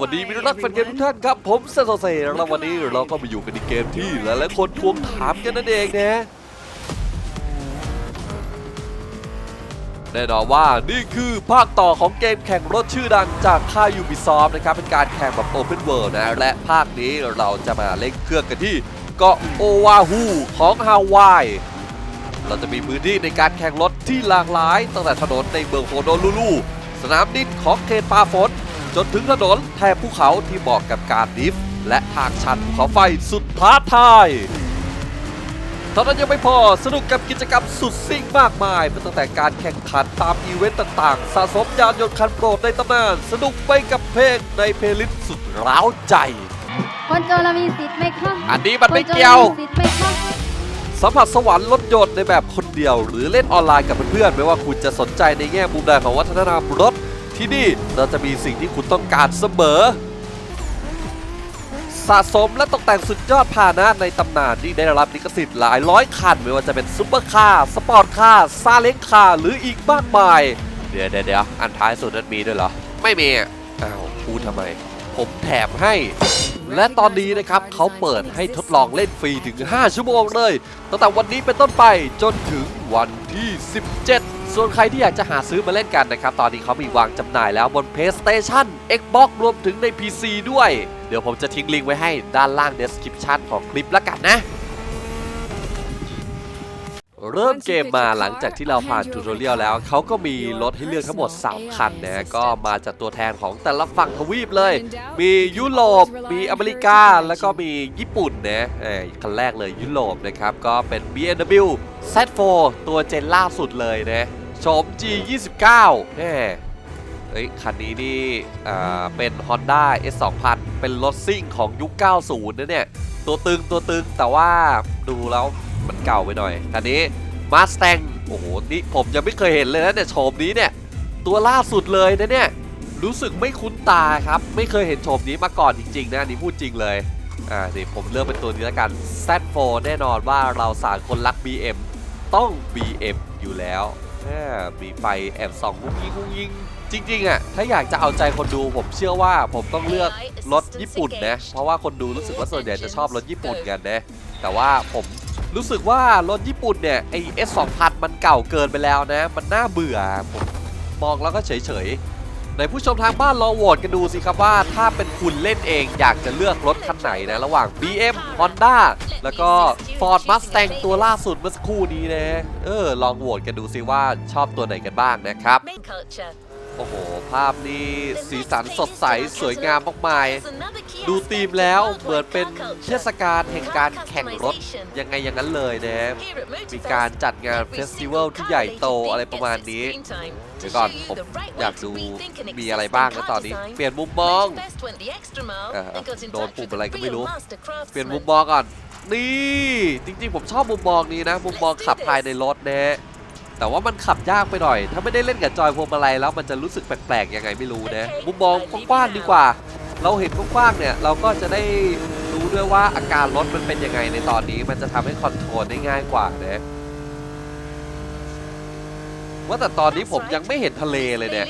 วัสดีมิตรรักแฟนเกมทุกท่านครับ ผมเซนโซเซแล้ววันนี้เราก็มาอยู่กันในเกมที่หลายๆคนทวงถามกันนั่นเองนะแน่นอนว่านี่คือภาคต่อของเกมแข่งรถชื่อดังจากค่าย Ubisoft นะครับ เป็นการแข่งแบบ Open World นะ และภาคนี้เราจะมาเล่นเครื่องกันที่เกาะโอวาฮูของฮาวาย เราจะมีพื้นที่ในการแข่งรถที่หลากหลาย ตั้งแต่ถนนในเมืองโฮโนลูลู สนามดินของเขตปาฝน จนถึงถนนแถบภูเขาที่เหมาะกับการดริฟต์และทางชันภูเขาไฟสุดท้าทายเท่านั้นยังไม่พอสนุกกับกิจกรรมสุดซิ่งมากมายตั้งแต่การแข่งขันตามอีเวนต์ต่างๆ สะสมยานยนต์คันโปรดในตำนาน สนุกไปกับเพลงในเพลย์ลิสต์สุดร้าวใจ คนจนเรามีสิทธิ์ไหมคะอันนี้มันไม่เกี่ยว คนจนรามีสิทธิ์ไหมคะสัมผัสสวรรค์รถยนต์ในแบบคนเดียว หรือเล่นออนไลน์กับเพื่อนๆไม่ว่าคุณจะสนใจในแง่มุมใดของวัฒนธรรมรถ ที่นี่เราจะมีสิ่งที่คุณต้องการเสมอ สะสมและตกแต่งสุดยอดพาหนะในตำนานที่ได้รับลิขสิทธิ์หลายร้อยคัน ไม่ว่าจะเป็นซุปเปอร์คาร์สปอร์ตคาร์ซาเล้งคาร์หรืออีกมากมาย เดี๋ยวเดี๋ยวอันท้ายสุดนั้นมีด้วยเหรอ ไม่มีอะอ้าวพูดทำไม ผมแถมให้ และตอนนี้นะครับเขาเปิดให้ทดลองเล่นฟรีถึง 5 ชั่วโมงเลย ตั้งแต่วันนี้เป็นต้นไปจนถึงวันที่ 17 ส่วนใครที่อยากจะหาซื้อมาเล่นกันนะครับ ตอนนี้เขามีวางจำหน่ายแล้วบน PlayStation Xbox รวมถึงใน PC ด้วย เดี๋ยวผมจะทิ้งลิงก์ไว้ให้ด้านล่าง description ของคลิปแล้วกันนะ เริ่มเกมมาหลังจากที่เราผ่านทูตเรียลแล้ว เขาก็มีรถให้เลือกทั้งหมด 3 คันนะก็มาจากตัวแทนของแต่ละฝั่งทวีปเลย มียุโรป มีอเมริกา แล้วก็มีญี่ปุ่นนะเอ้ยคันแรกเลยยุโรปนะครับ ก็เป็น BMW Z4 ตัวเจนล่าสุดเลยนะ โฉม G29 แน่เฮ้ยคันนี้นี่อ่าเป็น Honda S2000 เป็นรถซิ่งของยุค 90 นะเนี่ย ตัวตึงตัวตึงแต่ว่าดูแล้วมันเก่าไปหน่อยคันนี้มาส t ต n โอ้โห นี่ผมยังไม่เคยเห็นเลยนะเนี่ยโฉมนี้เนี่ย ตัวล่าสุดเลยนะเนี่ย รู้สึกไม่คุ้นตาครับ ไม่เคยเห็นโฉมนี้มาก่อนจริง ๆ นะนนี่พูดจริงเลยอ่านี่ผมเลือกเป็นตัวนี้แล้วกัน Z4 แน่นอนว่าเราสารคนรัก BM ต้อง BM อยู่แล้ว มีไฟแอบส่องงุ้งยิงงุ้งยิง จริงๆอะถ้าอยากจะเอาใจคนดูผมเชื่อว่าผมต้องเลือกรถญี่ปุ่นนะ เพราะว่าคนดูรู้สึกว่าส่วนใหญ่จะชอบรถญี่ปุ่นกันนะ แต่ว่าผมรู้สึกว่ารถญี่ปุ่นเนี่ยไอ S2000 มันเก่าเกินไปแล้วนะ มันน่าเบื่อผมมองแล้วก็เฉยๆ ในผู้ชมทางบ้านลองโหวตกันดูสิครับว่า ถ้าเป็นคุณเล่นเองอยากจะเลือกรถคันไหนนะ ระหว่าง BM Honda แล้วก็ Ford Mustang ตัวล่าสุดเมื่อสักครู่นี้นะ เออ ลองโหวตกันดูสิว่าชอบตัวไหนกันบ้างนะครับ โอ้โห ภาพนี้สีสันสดใสสวยงามมากมายดูดูธีมแล้วเหมือนเป็นเทศกาลแห่งการแข่งรถ ยังไงอย่างนั้นเลยนะ มีการจัดงานเฟสติวัลที่ใหญ่โตอะไรประมาณนี้ เดี๋ยวก่อนผมอยากดูมีอะไรบ้างนะตอนนี้ เปลี่ยนมุมมองโดนปุ่มอะไรก็ไม่รู้ เปลี่ยนมุมมองงก่อน นี่ จริงๆ ผมชอบมุมมองนี้นะ มุมมองขับภายในรถนะ แต่ว่ามันขับยากไปหน่อย ถ้าไม่ได้เล่นกับจอยพวงมาลัยแล้วมันจะรู้สึกแปลกๆยังไงไม่รู้นะมุมมองกว้างๆดีกว่า เราเห็นกว้างๆเนี่ยเราก็จะได้รู้ด้วยว่าอาการรถมันเป็นยังไงในตอนนี้ มันจะทำให้คอนโทรลได้ง่ายกว่านะว่าแต่ตอนนี้ผมยังไม่เห็นทะเลเลยเนี่ย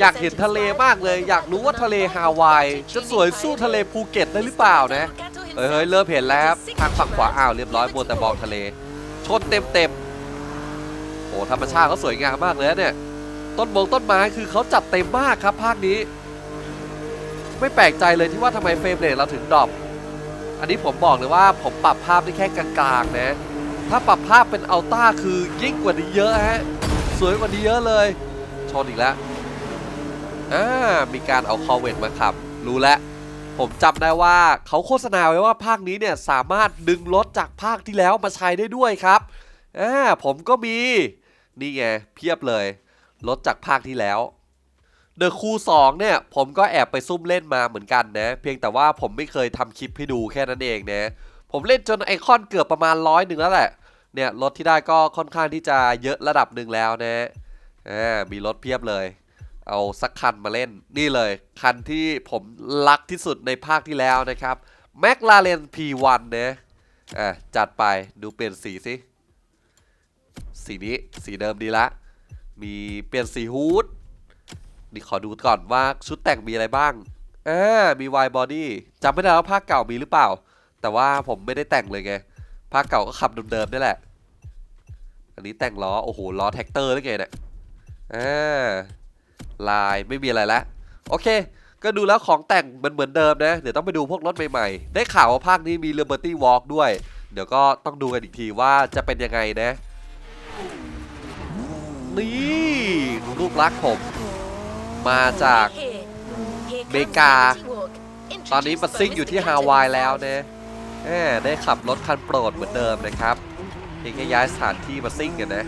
อยากเห็นทะเลมากเลย อยากรู้ว่าทะเลฮาวายจะสวยสู้ทะเลภูเก็ตได้หรือเปล่านะเฮ้ยเฮ้ยเริ่มเห็นแล้วครับทางฝั่งขวาอ้าวเรียบร้อยบนแต่มองทะเล ชนเต็มเต็มๆ โอ้ธรรมชาติเขาสวยงามมากเลยเนี่ย ต้นมงต้นไม้คือเขาจัดเต็มมากครับภาคนี้ ไม่แปลกใจเลยที่ว่าทำไมเฟรมเรทเราถึงดรอปอันนี้ผมบอกเลยว่าผมปรับภาพได้แค่กลางๆนะ ถ้าปรับภาพเป็นอัลต้าคือยิ่งกว่านี้เยอะฮะ สวยกว่านี้เยอะเลย ชนอีกแล้ว อ่า มีการเอาคอเวตมาขับ รู้แล้ว ผมจำได้ว่าเขาโฆษณาไว้ว่าภาคนี้เนี่ยสามารถดึงรถจากภาคที่แล้วมาใช้ได้ด้วยครับ อ่า ผมก็มี นี่ไงเพียบเลย รถจากภาคที่แล้วเดอะคู2เนี่ย ผมก็แอบไปซุ่มเล่นมาเหมือนกันนะ เพียงแต่ว่าผมไม่เคยทำคลิปให้ดูแค่นั้นเองนะผมเล่นจนไอคอนเกือบประมาณร้อยหนึ่งแล้วแหละ เนี่ยรถที่ได้ก็ค่อนข้างที่จะเยอะระดับหนึ่งแล้วนะอ่ามีรถเพียบเลย เอาสักคันมาเล่นนี่เลย คันที่ผมรักที่สุดในภาคที่แล้วนะครับ McLaren P1 นะอะจัดไปดูเปลี่ยนสีสิ สีนี้สีเดิมดีละ มีเปลี่ยนสีฮูดนี่ขอดูก่อนว่าชุดแต่งมีอะไรบ้างอ่ามีวายบอดี้จำไม่ได้ว่าภาคเก่ามีหรือเปล่า แต่ว่าผมไม่ได้แต่งเลยไงภาคเก่าก็ขับเดิมๆนี่แหละ อันนี้แต่งล้อ โอ้โห ล้อแท็กเตอร์ได้ไงเนี่ยอ่าลายไม่มีอะไรละโอเค ก็ดูแล้วของแต่งมันเหมือนเดิมนะ เดี๋ยวต้องไปดูพวกรถใหม่ๆ ได้ข่าวว่าภาคนี้มี Liberty Walk ด้วย เดี๋ยวก็ต้องดูกันอีกทีว่าจะเป็นยังไงนะ นี่ลูกรักผม มาจากเมกา ตอนนี้มาซิ่งอยู่ที่ฮาวายแล้วนะแหมได้ขับรถคันโปรดเหมือนเดิมนะครับเพียงแค่ย้ายสถานที่มาซิ่งกันนะ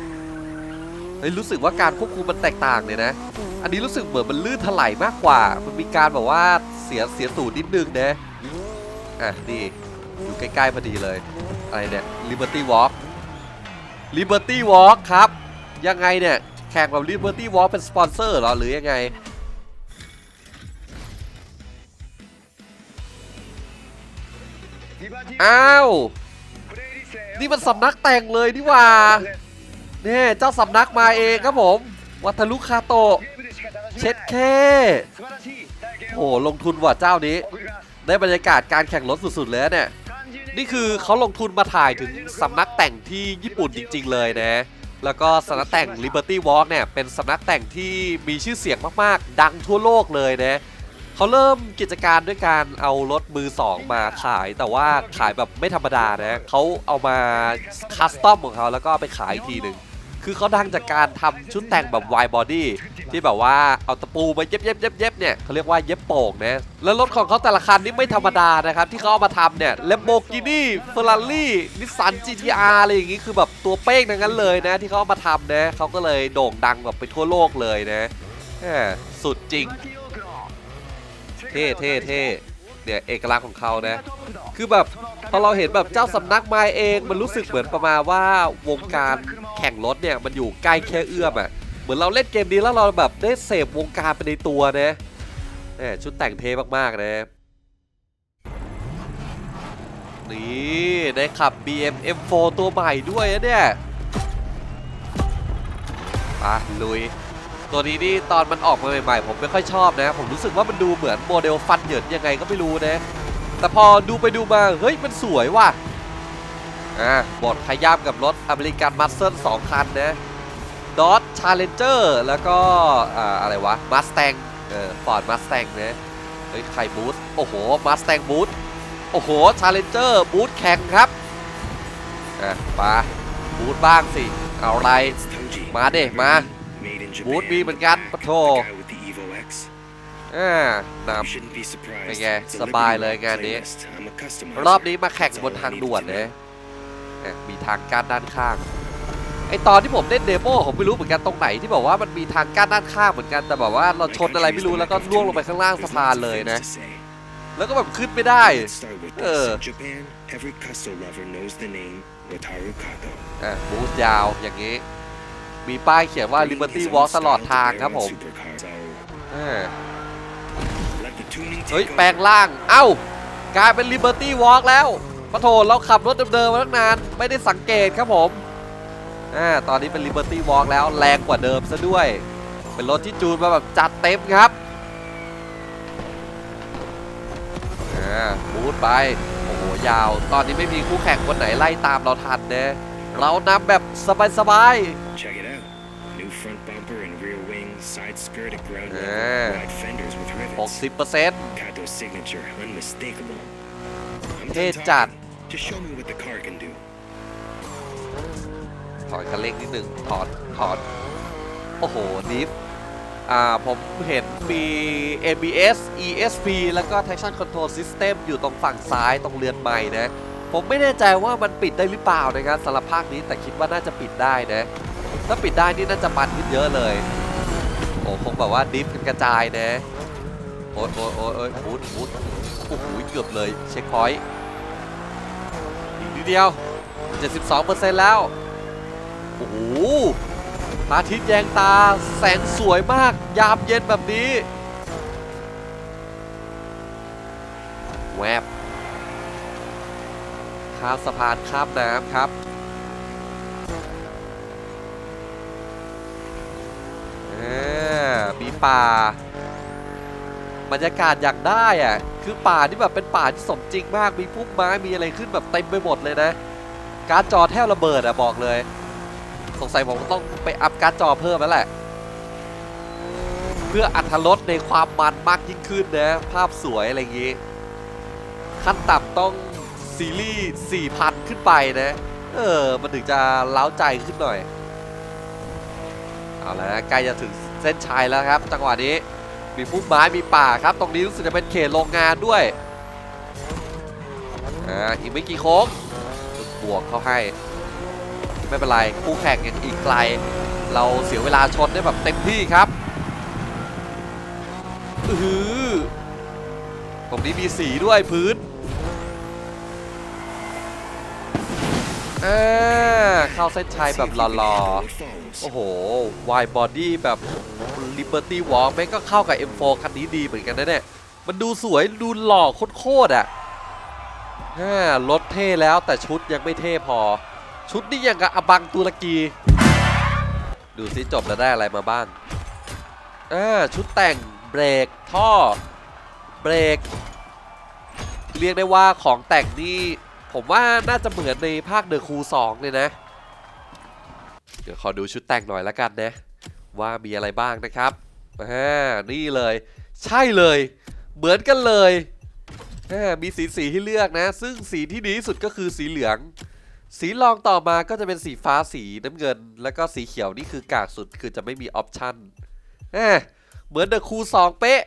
เฮ้ยรู้สึกว่าการควบคุมมันแตกต่างเลยนะ อันนี้รู้สึกเหมือนมันลื่นถลายมากกว่า มันมีการแบบว่าเสียเสียสูตรนิดนึงนะ อะนี่อยู่ใกล้ๆพอดีเลย อะไรเนี่ย Liberty Walk Liberty Walk ครับ ยังไงเนี่ย แข่งแบบ Liberty Walk เป็นสปอนเซอร์เหรอ หรือยังไง อ้าว นี่มันสำนักแต่งเลยนี่ว่าเนี่ยเจ้าสำนักมาเองครับผม วัตลุคาโตะเช็ดแค่โอ้โหลงทุนว่ะเจ้านี้ ได้บรรยากาศการแข่งรถสุดๆเลยเนี่ย นี่คือเขาลงทุนมาถ่ายถึงสำนักแต่งที่ญี่ปุ่นจริง ๆ เลยนะ แล้วก็สำนักแต่ง Liberty Walk เนี่ย เป็นสำนักแต่งที่มีชื่อเสียงมากๆ ดังทั่วโลกเลยนะเขาเริ่มกิจการด้วยการเอารถมือสองมาขาย แต่ว่าขายแบบไม่ธรรมดานะเขาเอามาคัสตอมของเขาแล้วก็ไปขายอีกทีหนึ่ง คือเขาดังจากการทำชุดแต่งแบบวายบอดี้ที่แบบว่าเอาตะปูมาเย็บเย็บเย็บเย็บเนี่ยเขาเรียกว่าเย็บโป่งนะแล้วรถของเขาแต่ละคันนี่ไม่ธรรมดานะครับ ที่เขาเอามาทำเนี่ย Lamborghini Ferrari Nissan GTR อะไรอย่างงี้คือแบบตัวเป้งทั้งนั้นเลยนะ ที่เขาเอามาทำนะเขาก็เลยโด่งดังแบบไปทั่วโลกเลยนะแหมสุดจริง เท่เท่เท่เนี่ยเอกลักษณ์ของเขานะ คือแบบพอเราเห็นแบบเจ้าสำนักมาเองมันรู้สึกเหมือนประมาณว่าวงการ แข่งรถเนี่ยมันอยู่ใกล้แค่เอื้อมอะ่ะเหมือนเราเล่นเกมนี้แล้วเราแบบได้เสพวงการไปในตัวนะเนี่ยชุดแต่งเท่มากๆนะนี่ได้ขับ BM M4 ตัวใหม่ด้วยนะเนี่ยไปลุย ตัวนี้นี่ตอนมันออกมาใหม่ๆ ผมไม่ค่อยชอบนะ ผมรู้สึกว่ามันดูเหมือนโมเดลฟันเหยินยังไงก็ไม่รู้นะ แต่พอดูไปดูมา เฮ้ยมันสวยว่ะ อ่าบทขย้ำกับรถอเมริกันมัสเซิลสองคันนะดอ g ชาเลนเจอร์แล้วก็อ่าอะไรวะมัสแตงเออฟอร์ดมัสแตงนะเฮ้ยใครบูทโอ้โหมัสแตงบูทโอ้โหชาเลนเจอร์บูทแข่งครับอะมาบูทบ้างสิ เอาอะไร มาเด้มาบูธมีเหมือนกันปะโถอ่านำเป็นไง สบายเลยงานนี้ รอบนี้มาแข่งบนทางด่วนนะอะ มีทางกั้นด้านข้าง ไอตอนที่ผมเล่นเดโมผมไม่รู้เหมือนกันตรงไหนที่บอกว่ามันมีทางกั้นด้านข้างเหมือนกันแต่แบบว่าเราชนอะไรไม่รู้แล้วก็ล่วงลงไปข้างล่างสะพานเลยนะ แล้วก็แบบขึ้นไม่ได้ เออบูธยาวอย่างนี้ มีป้ายเขียนว่า Liberty Walk ตลอดทางครับผมเฮ้ย แปลงร่าง เอ้ากลายเป็น Liberty Walk แล้ว ปะโถเราขับรถเดิมๆมาตั้งนาน ไม่ได้สังเกตครับผมอ่าตอนนี้เป็น Liberty Walk แล้วแรงกว่าเดิมซะด้วย เป็นรถที่จูนมาแบบจัดเต็มครับอ่าบูทไปโอ้โหยาว ตอนนี้ไม่มีคู่แข่งคนไหนไล่ตามเราทันนะเรานำแบบสบาย Check it out. New front bumper and rear wing, side skirt at ground level, Yeah. wide fenders with ๆ rivets. 60% Kato's signature, unmistakable. I'm เท่ done จัด talking. Just show me what the car can do. ถอนคันเร่งนิดนึงถอนถอนโอ้โหดิฟอ่า ผมเห็นมี ABS ESP แล้วก็ Traction Control System อยู่ตรงฝั่งซ้ายตรงเรือนใหม่นะ ผมไม่แน่ใจว่ามันปิดได้หรือเปล่านะครับสำหรับภาคนี้แต่คิดว่าน่าจะปิดได้นะ ถ้าปิดได้นี่น่าจะมันขึ้นเยอะเลย โอ้คงแบบว่าดิฟกันกระจายนะ โอ้ยโอ้ยโอ้ยโอ้ยบูทบูทโอ้โหเกือบเลยเช็คพอยต์ เดียว 72%แล้ว โอ้โหพระอาทิตย์แยงตาแสงสวยมาก ยามเย็นแบบนี้แวบข้ามสะพานข้ามน้ำครับอ่ามีป่า บรรยากาศอยากได้อะคือป่าที่แบบเป็นป่าที่สมจริงมากมีพุ่มไม้มีอะไรขึ้นแบบเต็มไปหมดเลยนะ การจอแทบระเบิดอะบอกเลย สงสัยผมต้องไปอัพการจอเพิ่มแล้วแหละ เพื่ออัธรสในความมันมากยิ่งขึ้นนะ ภาพสวยอะไรอย่างงี้ ขั้นต่ำต้องซีรีส์4,000 ขึ้นไปนะ เออ มันถึงจะเล้าใจขึ้นหน่อย เอาละใกล้จะถึงเส้นชัยแล้วครับ จังหวะนี้ มีพุ่มไม้มีป่าครับ ตรงนี้รู้สึกจะเป็นเขตโรงงานด้วยอ่าอีกไม่กี่โค้งบวกเข้าให้ ไม่เป็นไรคู่แข่งยังอีกไกล เราเสียเวลาชนได้แบบเต็มที่ครับอือหือตรงนี้มีสีด้วยพื้นเอ่า เข้าเส้นชัยแบบหล่อๆ โอ้โห wide body แบบ Liberty Walk แม่งก็เข้ากับ M4 คันนี้ดีเหมือนกันนะเนี่ย มันดูสวยดูหล่อโคตรๆอะฮ่ารถเท่แล้วแต่ชุดยังไม่เท่พอ ชุดนี่ยังกับอบังตุรกี ดูสิจบแล้วได้อะไรมาบ้างอ่าชุดแต่งเบรกท่อเบรกเรียกได้ว่าของแต่งนี่ผมว่าน่าจะเหมือนในภาคเดอะคู2เลยนะ เดี๋ยวขอดูชุดแต่งหน่อยละกันนะ ว่ามีอะไรบ้างนะครับอ่านี่เลย ใช่เลย เหมือนกันเลยอ่ามีสีสีให้เลือกนะ ซึ่งสีที่ดีที่สุดก็คือสีเหลือง สีรองต่อมาก็จะเป็นสีฟ้าสีน้ำเงิน แล้วก็สีเขียวนี่คือกากสุดคือจะไม่มีออปชั่นเหมือนเดอะคู2เป๊ะ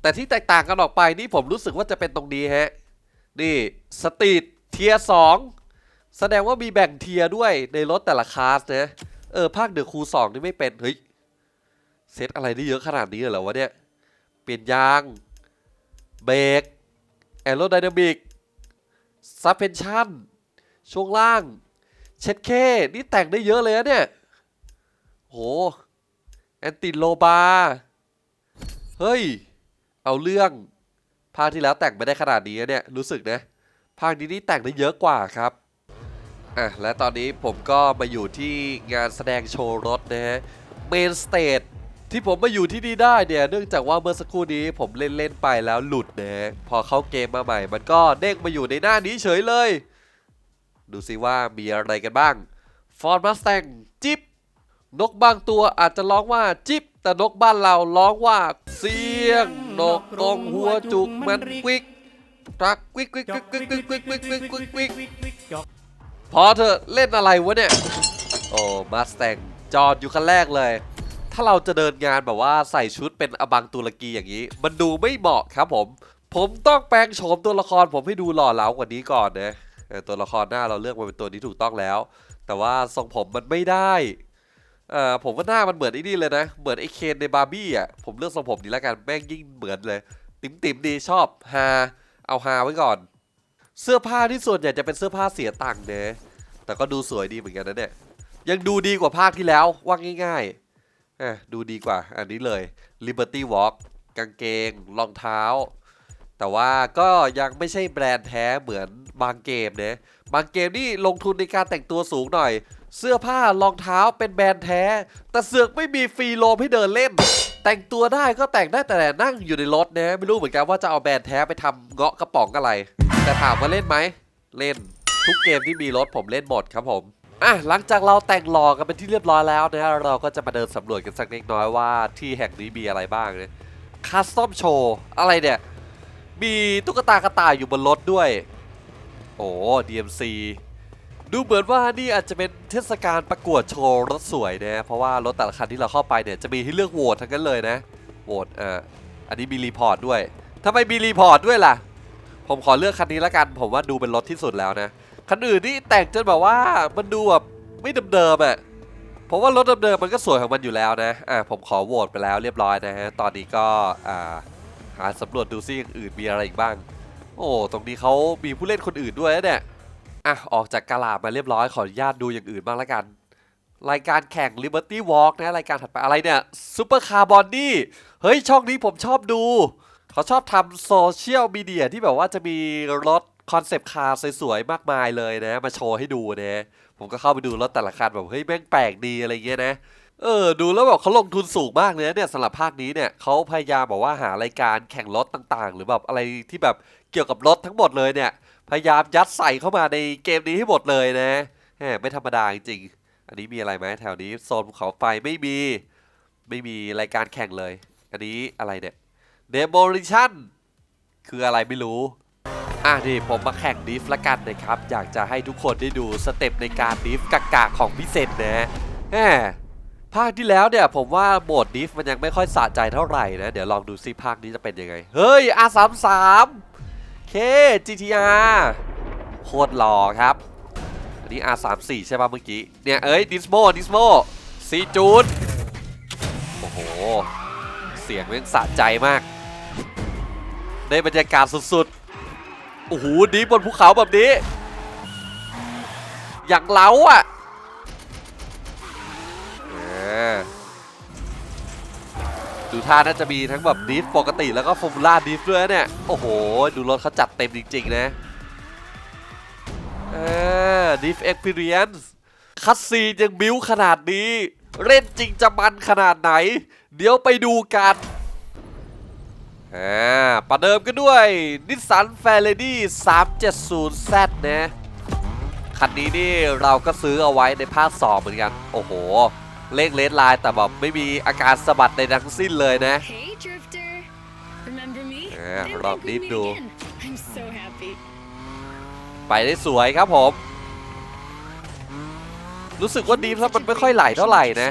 แต่ที่แตกต่างกันออกไปนี่ผมรู้สึกว่าจะเป็นตรงนี้ฮะ นี่สตรีทเทียสอง แสดงว่ามีแบ่งเทียร์ด้วยในรถแต่ละคลาสนะเออภาคเดือคูสองนี่ไม่เป็นเฮ้ยเซตอะไรได้เยอะขนาดนี้เลยหรอวะเนี่ย เปลี่ยนยาง เบรกแอโรไดนามิกซับเพนชั่นช่วงล่าง เช็ดเค นี่แต่งได้เยอะเลยนะเนี่ย โห แอนติโลบา เฮ้ย เอาเรื่อง ภาคที่แล้วแต่งไม่ได้ขนาดนี้เนี่ย รู้สึกนะ ภาคนี้นี่แต่งได้เยอะกว่าครับ อะและตอนนี้ผมก็มาอยู่ที่งานแสดงโชว์รถนะฮะเมนสเตทที่ผมมาอยู่ที่นี่ได้เนี่ยเนื่องจากว่าเมื่อสักครู่นี้ผมเล่นเล่นไปแล้วหลุดนะฮะพอเข้าเกมมาใหม่ มันก็เด้งมาอยู่ในหน้านี้เฉยเลย ดูซิว่ามีอะไรกันบ้างฟอร์ดมัสแตงจิบนกบางตัวอาจจะร้องว่าจิบแต่นกบ้านเราร้องว่าเสียงนกตรงหัวจุกมันกวิกรักกวิกกวิกกวิกกวิกกวิกกวิกกวิก พอเธอเล่นอะไรวะเนี่ย โอ้มาส t ตงจอดอยู่คันแรกเลย ถ้าเราจะเดินงานแบบว่าใส่ชุดเป็นอบังตุรกีอย่างนี้ มันดูไม่เหมาะครับผม ผมต้องแปลงโฉมตัวละครผมให้ดูหล่อเหลากว่านี้ก่อนนะตัวละครหน้าเราเลือกมาเป็นตัวนี้ถูกต้องแล้ว แต่ว่าทรงผมมันไม่ได้เออผมว่าหน้ามันเหมือนไอ้นี่เลยนะ เหมือนไอ้เคนในบาร์บี้อะ ผมเลือกทรงผมนี้แล้วกัน แม่งยิ่งเหมือนเลย ติ๋มติ๋มๆดีชอบฮาเอาฮาไว้ก่อน เสื้อผ้าที่ส่วนใหญ่จะเป็นเสื้อผ้าเสียตังค์เนะแต่ก็ดูสวยดีเหมือนกันนะเนี่ยยังดูดีกว่าภาคที่แล้วว่าง่ายๆอะดูดีกว่าอันนี้เลย Liberty Walk กางเกงรองเท้า แต่ว่าก็ยังไม่ใช่แบรนด์แท้เหมือนบางเกมเนะบางเกมนี่ลงทุนในการแต่งตัวสูงหน่อย เสื้อผ้ารองเท้าเป็นแบรนด์แท้ แต่เสือกไม่มีฟรีโลมให้เดินเล่น แต่งตัวได้ก็แต่งได้แต่นั่งอยู่ในรถนะไม่รู้เหมือนกันว่าจะเอาแบรนด์แท้ไปทำเงาะกระป๋องอะไร แต่ถามว่าเล่นไหม เล่น ทุกเกมที่มีรถผมเล่นหมดครับผมอะหลังจากเราแต่งหล่อกันเป็นที่เรียบร้อยแล้วนะเราก็จะมาเดินสำรวจกันสักเล็กน้อยว่าที่แห่งนี้มีอะไรบ้างเนะคัสตอมโชว์อะไรเนี่ย มีตุ๊กตากระต่ายอยู่บนรถด้วย โอ้ DMC ดูเหมือนว่านี่อาจจะเป็นเทศกาลประกวดโชว์รถสวยนะเพราะว่ารถแต่ละคันที่เราเข้าไปเนี่ยจะมีให้เลือกโหวตทั้งนั้นเลยนะโหวตเอ่ออันนี้มีรีพอร์ตด้วยทำไมมีรีพอร์ตด้วยล่ะ ผมขอเลือกคันนี้ละกัน ผมว่าดูเป็นรถที่สุดแล้วนะ คันอื่นนี่แต่งจนแบบว่ามันดูแบบไม่เดิมๆอะผมว่ารถเดิมๆมันก็สวยของมันอยู่แล้วนะ อ่าผมขอโหวตไปแล้วเรียบร้อยนะฮะ ตอนนี้ก็อ่าหาสำรวจดูซิอย่างอื่นมีอะไรอีกบ้าง โอ้ ตรงนี้เขามีผู้เล่นคนอื่นด้วยเนี่ย อะ ออกจากกาลาดมาเรียบร้อยขออนุญาตดูอย่างอื่นบ้างละกัน รายการแข่ง Liberty Walk นะ รายการถัดไปอะไรเนี่ยซูเปอร์คาร์บอนนี่ เฮ้ย ช่องนี้ผมชอบดู เขาชอบทำโซเชียลมีเดียที่แบบว่าจะมีรถคอนเซปต์คาร์สวยๆ มากมายเลยนะ มาโชว์ให้ดูนะ ผมก็เข้าไปดูรถแต่ละคันแบบเฮ้ยแม่งแปลกดีอะไรเงี้ยนะ เออ ดูแล้วแบบเขาลงทุนสูงมากเลยเนี่ยสำหรับภาคนี้เนี่ยเขาพยายามบอกว่าหารายการแข่งรถต่างๆ หรือแบบอะไรที่แบบเกี่ยวกับรถทั้งหมดเลยเนี่ย พยายามยัดใส่เข้ามาในเกมนี้ให้หมดเลยนะแหมไม่ธรรมดาจริงๆอันนี้มีอะไรไหมแถวนี้โซนภูเขาไฟไม่มี ไม่มีรายการแข่งเลย อันนี้อะไรเนี่ย Demolition คืออะไรไม่รู้ อะนี่ผมมาแข่งดิฟละกันนะครับ อยากจะให้ทุกคนได้ดูสเต็ปในการดิฟกากาของพี่เซนนะแหมภาคที่แล้วเนี่ยผมว่าโหมดดิฟมันยังไม่ค่อยสะใจเท่าไหร่นะ เดี๋ยวลองดูซิภาคนี้จะเป็นยังไง เฮ้ย R33 เค GTR โคตรหล่อครับ อันนี้ R34 ใช่ป่ะเมื่อกี้ เนี่ย เอ้ยดิสโมดิสโมซีจูนโอ้โห เสียงแม่งสะใจมาก ได้บรรยากาศสุดๆ โอ้โหดีบนภูเขาแบบนี้ อย่างเล้าอะดูท่าน่าจะมีทั้งแบบดิฟปกติแล้วก็ฟอร์มูล่าดิฟด้วยเนี่ย โอ้โห ดูรถเขาจัดเต็มจริง ๆ นะอ่าดิฟเอ็กเพรียนคัสซีนยังบิ้วขนาดนี้ เล่นจริงจะมันขนาดไหน เดี๋ยวไปดูกัน อ่าประเดิมกันด้วยนิสสันแฟร์เ d ดี้ 370Z นะคันนี้นี่เราก็ซื้อเอาไว้ในภาค 2 เหมือนกัน โอ้โห เลขเลสไลน์แต่แบบไม่มีอาการสะบัดในทั้งสิ้นเลยนะ Hey, Drifter. Remember me? Yeah, They Rob like Deep me do. again. I'm so happy. ไปได้สวยครับผม รู้สึกว่าดีฟแล้วมันไม่ค่อยไหลเท่าไหร่นะ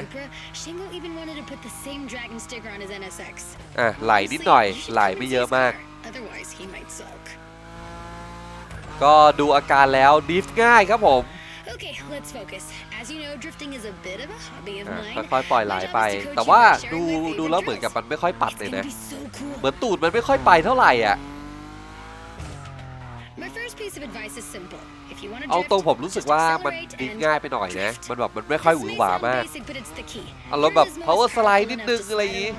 put the same dragon sticker on his NSX. อะไหลนิดหน่อยไหลไม่เยอะมาก Otherwise, he might sulk. ก็ดูอาการแล้วดีฟง่ายครับผม Okay, let's focus. As you know, drifting is a bit of a hobby of อะ mine. ค่อยๆปล่อยไหล My job ไป is to coach แต่ you ว่า by ดู sharing my ดู favorite แล้วเหมือนกับ drills. มันไม่ค่อยปัด It's เลย gonna นะ be so cool. เหมือนตูดมันไม่ค่อยไปเท่าไหร่อะ My first piece of advice is simple. เอาตรงผมรู้สึกว่ามันดิฟง่ายไปหน่อยนะ มันแบบมันไม่ค่อยหวือหวามากอารมณ์แบบ power slide นิดนึงอะไรอย่างงี้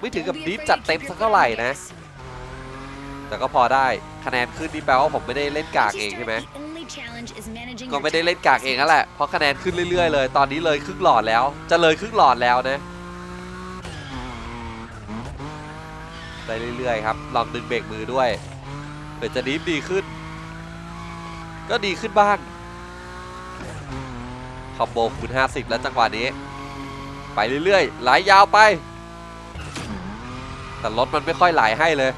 ไม่ถึงกับดิฟจัดเต็มสักเท่าไหร่นะ แต่ก็พอได้ คะแนนขึ้นนี่แปลว่าผมไม่ได้เล่นกากเองใช่ไหมก็ไม่ได้เล่นกากเองนั่นแหละ เพราะคะแนนขึ้นเรื่อยๆเลย ตอนนี้เลยครึ่งหลอดแล้ว จะเลยครึ่งหลอดแล้วนะไปเรื่อยๆครับ ลองดึงเบรกมือด้วยเผื่อจะดิฟดีขึ้น ก็ดีขึ้นบ้าง คอมโบคูณ50 แล้วจังหวะนี้ ไปเรื่อยๆ ไหลยาวไป แต่รถมันไม่ค่อยไหลให้เลย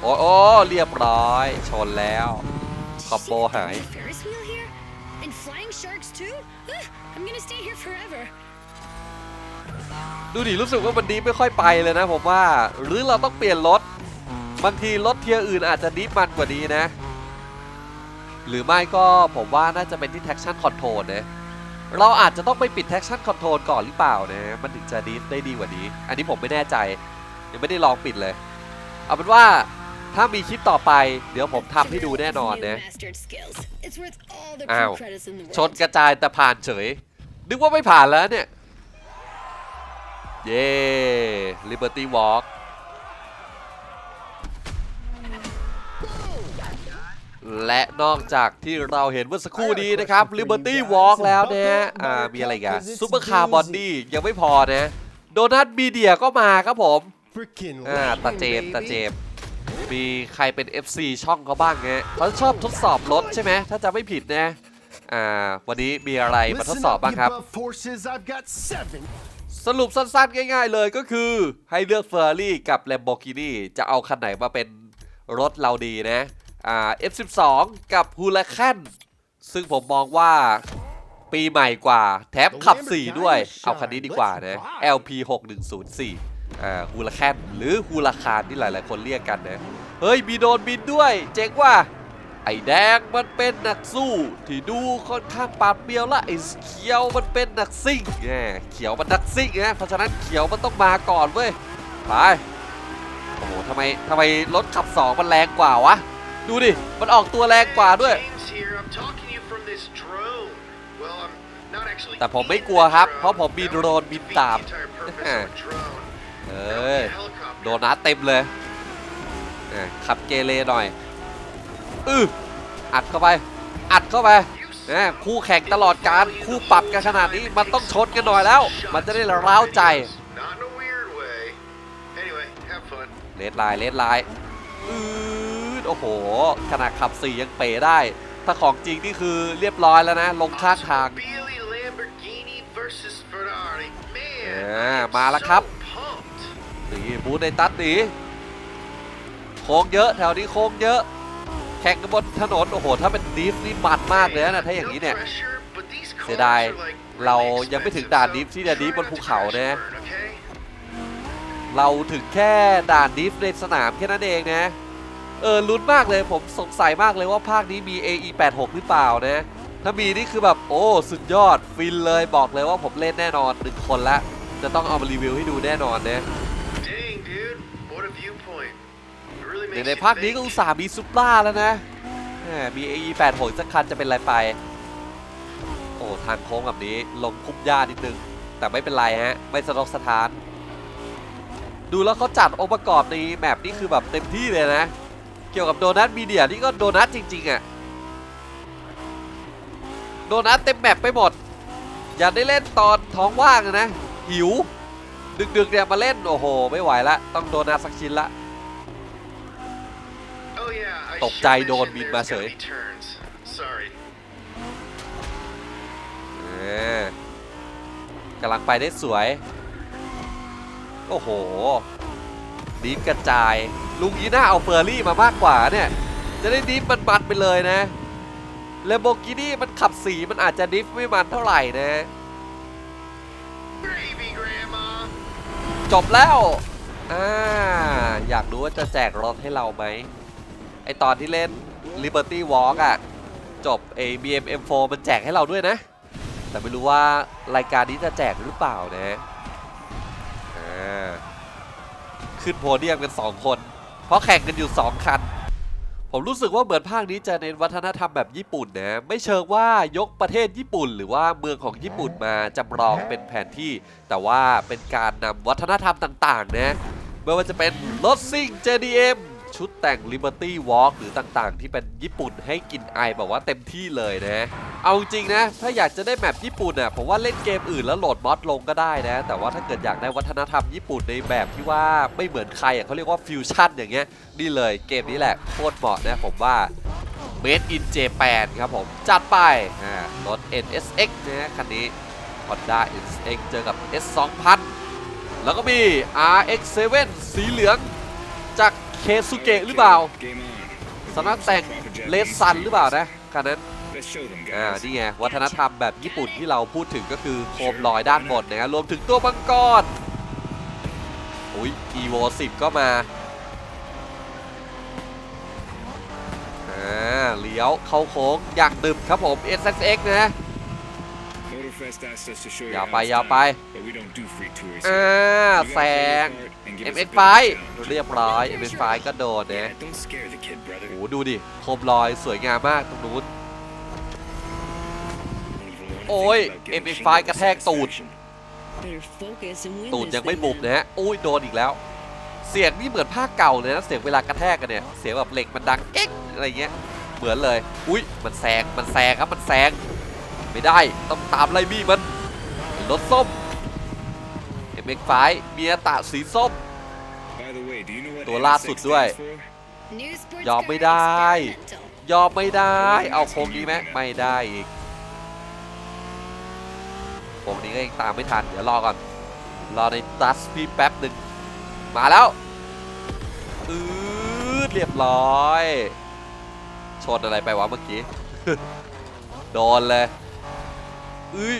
โอ้โอ้เรียบร้อย ชนแล้ว Did you คอมโบ see the หาย tiny Ferris wheel here? And flying sharks too? Ugh, I'm gonna stay here forever. ดูดิรู้สึกว่ามันดีไม่ค่อยไปเลยนะผมว่า หรือเราต้องเปลี่ยนรถ บางทีรถเทียร์อื่นอาจจะดีมันกว่านี้นะ หรือไม่ก็ผมว่าน่าจะเป็นที่ traction control นะเราอาจจะต้องไปปิด traction control ก่อนหรือเปล่านะมันถึงจะดีได้ดีกว่านี้ อันนี้ผมไม่แน่ใจ ยังไม่ได้ลองปิดเลย เอาเป็นว่าถ้ามีคลิปต่อไป เดี๋ยวผมทำให้ดูแน่นอน New นะ mastered skills. It's worth all the อ้าว crew credits in the ชน world. กระจายแต่ผ่านเฉย นึกว่าไม่ผ่านแล้วเนี่ย เย้ Liberty Walk และนอกจากที่เราเห็นเมื่อสักครู่นี้นะครับ Liberty Walk แล้วเนี่ยอ่ามีอะไรอีกันซูเปอร์คาร์บอนดี้ยังไม่พอนะโดนัทมีเดียก็มาครับผม Freaking อ่าตาเจมส์ตาเจมส์มีใครเป็น FC ช่องเขาบ้างเงี้ยเขาชอบทดสอบรถใช่ไหมถ้าจะไม่ผิดนะอ่าวันนี้มีอะไรมาทด Listen สอบ up, บ้าง you ครับ buff forces. I've got seven สรุปสั้นๆ ง่ายๆเลยก็คือให้เลือก Ferrari กับ Lamborghini จะเอาคันไหนมาเป็นรถเราดีนะ อ่า F12 กับ Huracan ซึ่งผมมองว่าปีใหม่กว่า แถมขับ 4 ด้วย เอาคันนี้ดีกว่านะ LP 6104อ่า Huracan หรือ Huracan ที่หลายๆ คนเรียกกันนะ เฮ้ย มีโดนบินด้วย เจ๋งว่ะไอ้แดงมันเป็นนักสู้ ที่ดูค่อนข้างปราดเปรียวละไอ้เขียวมันเป็นนักซิ่งแหมเขียวมันนักซิ่งนะเพราะฉะนั้นเขียวมันต้องมาก่อนเว้ยไปโอ้โหทำไมทำไมรถขับสองมันแรงกว่าวะ ดูดิ มันออกตัวแรงกว่าด้วย James here. I'm talking to you from this drone. Well, I'm not actually แต่ผมไม่ in กลัว the ครับ drone. เพราะผมมี That โดร would นบิน defeat ตาม the entire purpose of a drone. เอ That would อ be a helicopter. โดนัทเต็มเลยอะขับเกเรหน่อย อืออัดเข้าไป อัดเข้าไป You นะคู่แข่งตลอดการ คู่ปรับกันขนาดนี้ มันต้องชนกันหน่อยแล้ว มันจะได้ร้าวใจ Not in a weird way. Anyway, have fun. เลดไลน์เลดไลน์อื ดโอ้โหขนาดขับสี่ยังเป๋ได้ ถ้าของจริงนี่คือเรียบร้อยแล้วนะ ลงข้างทาง Billy Lamborghini versus Ferrari. อ่า Man, มาแล้วครับ so pumped. หนีบูธในตัดหนีโค้งเยอะแถวนี้โค้งเยอะ แข่งกันบนถนนโอ้โห ถ้าเป็นดีฟนี่มันมากเลยนะถ้าอย่างนี้เนี่ย No pressure, but these เสีย cars ดาย are like เรา really ยังไม่ถึง expensive, ด่าน so ดิฟที่จะดิฟบนภูเขานะ try to burn, okay? เราถึงแค่ด่านดิฟในสนามแค่นั้นเองนะ เออลุ้นมากเลยผมสงสัยมากเลยว่าภาคนี้มี AE86 หรือเปล่านะ ถ้ามีนี่คือแบบโอ้ สุดยอดฟินเลยบอกเลยว่าผมเล่นแน่นอนหนึ่งคนละ จะต้องเอามารีวิวให้ดูแน่นอนนะ Dang, dude. What a viewpoint. It really ใน makes ใน you ภาคนี้ก็ think. อุตส่าห์มีซุปล่าแล้วนะแหมมี AE86 สักคันจะเป็นไรไป โอ้ทางโค้งแบบนี้ลงคุ้มหญ้านิดนึง แต่ไม่เป็นไรฮะ ไม่สะทกสะท้าน ดูแล้วเขาจัดองค์ประกอบในแมปนี่คือแบบเต็มที่เลยนะ เกี่ยวกับโดนัทมีเดียนี่ก็โดนัทจริงๆอะ่ะโดนัทเต็มแมปไปหมด อย่าได้เล่นตอนท้องว่างอะนะ หิว ดึกๆเนี่ยมาเล่น โอ้โห ไม่ไหวละ ต้องโดนัทสักชิ้นละ Oh yeah, I ตกใจ should โดน mention บิน there's มาเฉ gonna ย be turns. Sorry. เออกำลังไปได้สวย โอ้โห ดีฟกระจาย ลุงยีน่าเอาเฟอร์รี่มามากกว่าเนี่ย จะได้ดีฟมันมันๆไปเลยนะเลโบกินี่มันขับสีมันอาจจะดิฟไม่มันเท่าไหร่นะ Gravy, Grandma. จบแล้วอ่าอยากรู้ว่าจะแจกรถให้เราไหม ไอตอนที่เล่น Liberty Walk อะจบ a BM M4 มันแจกให้เราด้วยนะ แต่ไม่รู้ว่ารายการนี้จะแจกหรือเปล่านะอ่า ขึ้นโพเดียมกัน 2 คน เพราะแข่งกันอยู่ 2 คัน ผมรู้สึกว่าเหมือนภาคนี้จะเน้นวัฒนธรรมแบบญี่ปุ่นนะ ไม่เชิงว่ายกประเทศญี่ปุ่น หรือว่าเมืองของญี่ปุ่นมาจำลองเป็นแผนที่ แต่ว่าเป็นการนำวัฒนธรรมต่างๆนะไม่ว่าจะเป็นรถซิ่ง JDM ชุดแต่ง Liberty Walk หรือต่างๆ ที่เป็นญี่ปุ่นให้กลินไอายแบบว่าเต็มที่เลยนะ เอาจริงนะ ถ้าอยากจะได้แมปญี่ปุ่นอะผมว่าเล่นเกมอื่นแล้วโหลดมอดลงก็ได้นะ แต่ว่าถ้าเกิดอยากได้วัฒนธรรมญี่ปุ่นในแบบที่ว่าไม่เหมือนใครอะเขาเรียกว่าฟิวชั่นอย่างเงี้ยนี่เลยเกมนี้แหละโคตรเหมาะนะผมว่า Made in Japan ครับผม จัดไปอ่ารถ NSX นะคันนี้ Honda NSX เจอกับ S 2000แล้วก็มี RX7 สีเหลืองจาก เคสุเกะหรือเปล่า Game on. สำนักแต่งเลสซันหรือเปล่านะคันนั้น Let's show them, อ่า guys. นี่ไงวัฒนธรรมแบบญี่ปุ่นที่เราพูดถึงก็คือโคมลอยด้านบนนะครับรวมถึงตัวมังกรอุ้ย EVO 10ก็มาอ่าเลี้ยวเข้าโค้งอย่างดึบครับผม SSX นะ Motorfest asked us to show you ยาว how ไป it's ยาวไป done, but we don't do free tours อ่า here. You แซ gotta ง play your part and give us a MX5 bit of a challenge. เรียบร้อย MX5 ก็โดนนะ Yeah, don't scare the kid, brother. โอ้โหดูดิโคมลอยสวยงามมากตรงนู้น Don't even wanna โอ้ย think about getting MX5 shingled กระแทกตูด satisfaction. Better focus and win ตูด this ยังไม่ thing บุบ then. นะฮะอุ้ยโดนอีกแล้ว เสียงนี่เหมือนภาคเก่าเลยนะเสียงเวลากระแทกกันเนี่ยเสียงแบบเหล็กมันดังเก๊กอะไรเงี้ยเหมือนเลย อุ้ยมันแซงมันแซงครับมันแซงไม่ได้ต้องตามไล่บี้มันรถส้ม MX5 เมียตะสีส้ม ตัวล่าสุดด้วย ยอมไม่ได้ ยอมไม่ได้ เอาโค้งนี้ไหมไม่ได้อีกโค้งนี้ก็ยังตามไม่ทัน เดี๋ยวรอก่อน รอในดัสพี่แป๊บหนึ่ง มาแล้วอืดเรียบร้อยชนอะไรไปวะเมื่อกี้ โดนเลย อุ้ย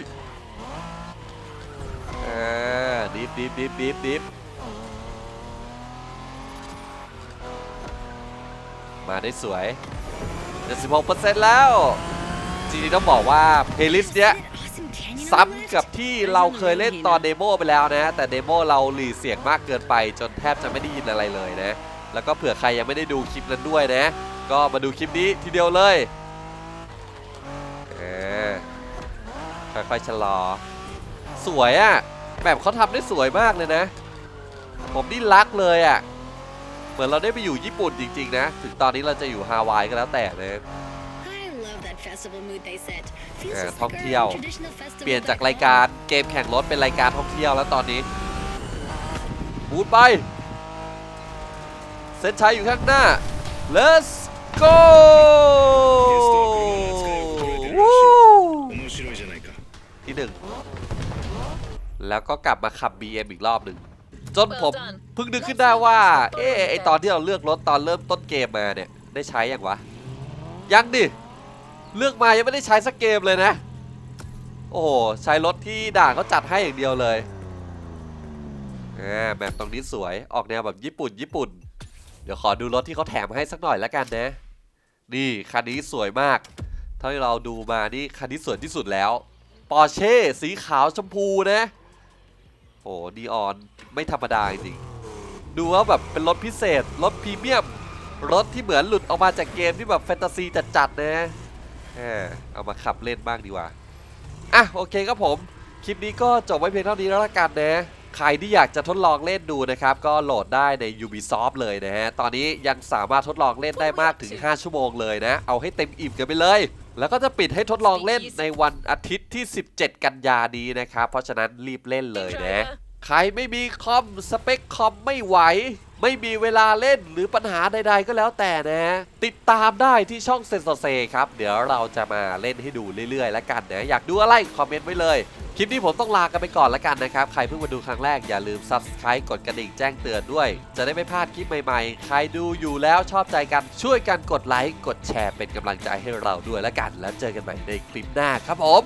ดิฟดิฟดิฟดิฟมาได้สวย 76%แล้ว จริงๆต้องบอกว่าเพลย์ลิสต์เนี้ยซ้ำกับที่เราเคยเล่นตอนเดโมไปแล้วนะ แต่เดโมเราหลีเสียงมากเกินไป จนแทบจะไม่ได้ยินอะไรเลยนะ แล้วก็เผื่อใครยังไม่ได้ดูคลิปนั้นด้วยนะ ก็มาดูคลิปนี้ทีเดียวเลยอ่าค่อยๆชะลอ สวยอะ่ะ แบบเขาทำได้สวยมากเลยนะ ผมนี่รักเลยอะ่ะ เหมือนเราได้ไปอยู่ญี่ปุ่นจริง ๆ นะ ถึงตอนนี้เราจะอยู่ฮาวายก็แล้วแต่นะ I love that festival mood they set. Feels เออ just ท่อง like เที่ยว our traditional festival เปลี่ยนจาก back รายการเกมแข่งรถเป็นรายการท่องเที่ยวแล้วตอนนี้บูดไป เส้นชัยอยู่ข้างหน้า let's go แล้วก็กลับมาขับ BM อีกรอบหนึ่งจนผมเพิ่งนึกขึ้นได้ว่า เอ๊ะไอตอนที่เราเลือกรถตอนเริ่มต้นเกมมาเนี่ย ได้ใช้ยังวะ ยังดิ เลือกมายังไม่ได้ใช้สักเกมเลยนะ โอ้โห ใช้รถที่ด่านเขาจัดให้อย่างเดียวเลยอ่าแบบตรงนี้สวยออกแนวแบบญี่ปุ่น ญี่ปุ่น เดี๋ยวขอดูรถที่เขาแถมให้สักหน่อยแล้วกันนะ นี่คันนี้สวยมาก เท่าที่เราดูมานี่คันนี้สวยที่สุดแล้วปอร์เช่สีขาวชมพูนะ โอ้ดีออนไม่ธรรมดาจริงดูว่าแบบเป็นรถพิเศษ รถพรีเมียม รถที่เหมือนหลุดออกมาจากเกมที่แบบแฟนตาซีจัดๆนะเอามาขับเล่นบ้างดีกว่า อะโอเคครับผม คลิปนี้ก็จบไว้เพียงเท่านี้แล้วละกันนะ ใครที่อยากจะทดลองเล่นดูนะครับ ก็โหลดได้ใน Ubisoft เลยนะฮะ ตอนนี้ยังสามารถทดลองเล่นได้มากถึง 5 ชั่วโมงเลยนะ เอาให้เต็มอิ่มกันไปเลย แล้วก็จะปิดให้ทดลองเล่นในวันอาทิตย์ที่ 17 กันยานี้นะครับ เพราะฉะนั้นรีบเล่นเลยนะ ใครไม่มีคอมสเปคคอมไม่ไหว ไม่มีเวลาเล่นหรือปัญหาใดๆก็แล้วแต่นะ ติดตามได้ที่ช่องเซนโซเซครับ เดี๋ยวเราจะมาเล่นให้ดูเรื่อยๆ แล้วกันนะ อยากดูอะไร คอมเมนต์ไว้เลย คลิปนี้ผมต้องลากันไปก่อนแล้วกันนะครับ ใครเพิ่งมาดูครั้งแรกอย่าลืม Subscribe กดกระดิ่งแจ้งเตือนด้วย จะได้ไม่พลาดคลิปใหม่ๆ ใครดูอยู่แล้วชอบใจกันช่วยกันกดไลค์กดแชร์เป็นกำลังใจให้เราด้วยแล้วกัน แล้วเจอกันใหม่ในคลิปหน้าครับผม